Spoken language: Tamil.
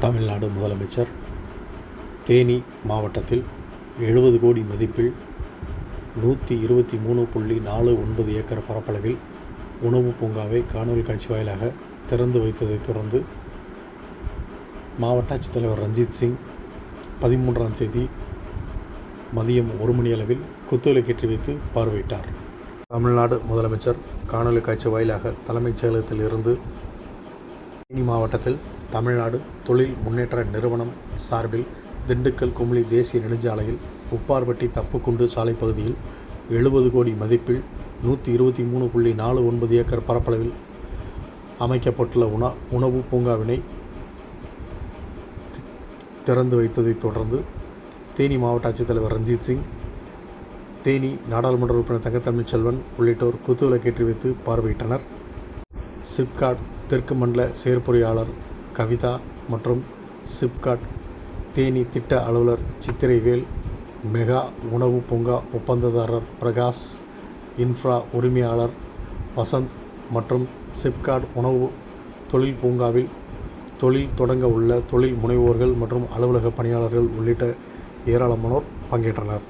தமிழ்நாடு முதலமைச்சர் தேனி மாவட்டத்தில் எழுபது கோடி மதிப்பில் நூற்றி இருபத்தி மூணு புள்ளி நாலு ஒன்பது ஏக்கர் பரப்பளவில் உணவு பூங்காவை காணொலி காட்சி வாயிலாக திறந்து வைத்ததைத் தொடர்ந்து மாவட்ட ஆட்சித்தலைவர் ரஞ்சித் சிங் பதிமூன்றாம் தேதி மதியம் ஒரு மணி அளவில் குத்துவிளக்கேற்றி வைத்து பார்வையிட்டார். தமிழ்நாடு முதலமைச்சர் காணொலி காட்சி வாயிலாக தலைமைச் செயலகத்தில் இருந்து தேனி மாவட்டத்தில் தமிழ்நாடு தொழில் முன்னேற்ற நிறுவனம் சார்பில் திண்டுக்கல் குமுளி தேசிய நெடுஞ்சாலையில் உப்பார்பட்டி தப்புக்குண்டு சாலை பகுதியில் எழுபது கோடி மதிப்பில் நூற்றி இருபத்தி மூணு புள்ளி நாலு ஒன்பது ஏக்கர் பரப்பளவில் அமைக்கப்பட்டுள்ள உண உணவு பூங்காவினை திறந்து வைத்ததைத் தொடர்ந்து தேனி மாவட்ட ஆட்சித்தலைவர் ரஞ்சித் சிங் தேனி நாடாளுமன்ற உறுப்பினர் தங்கத்தமிழ் செல்வன் உள்ளிட்டோர் குத்துவிளக்கேற்றி வைத்து பார்வையிட்டனர். சிப்காட் தெற்கு மண்டல செயற்பொறியாளர் கவிதா மற்றும் சிப்காட் தேனி திட்ட அலுவலர் சித்திரைவேல் மெகா உணவு பூங்கா ஒப்பந்ததாரர் பிரகாஷ் இன்ஃப்ரா உரிமையாளர் வசந்த் மற்றும் சிப்காட் உணவு தொழில் பூங்காவில் தொழில் தொடங்க உள்ள தொழில் முனைவோர்கள் மற்றும் அலுவலக பணியாளர்கள் உள்ளிட்ட ஏராளமானோர் பங்கேற்றனர்.